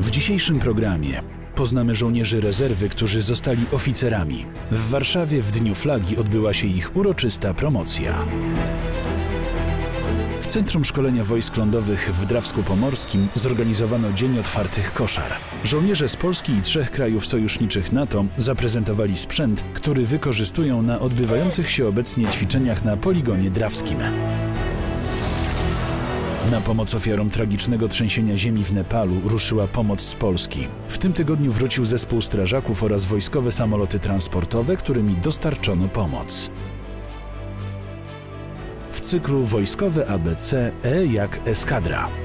W dzisiejszym programie poznamy żołnierzy rezerwy, którzy zostali oficerami. W Warszawie w Dniu Flagi odbyła się ich uroczysta promocja. W Centrum Szkolenia Wojsk Lądowych w Drawsku Pomorskim zorganizowano Dzień Otwartych Koszar. Żołnierze z Polski i trzech krajów sojuszniczych NATO zaprezentowali sprzęt, który wykorzystują na odbywających się obecnie ćwiczeniach na poligonie drawskim. Na pomoc ofiarom tragicznego trzęsienia ziemi w Nepalu ruszyła pomoc z Polski. W tym tygodniu wrócił zespół strażaków oraz wojskowe samoloty transportowe, którymi dostarczono pomoc. W cyklu Wojskowe ABC E jak Eskadra.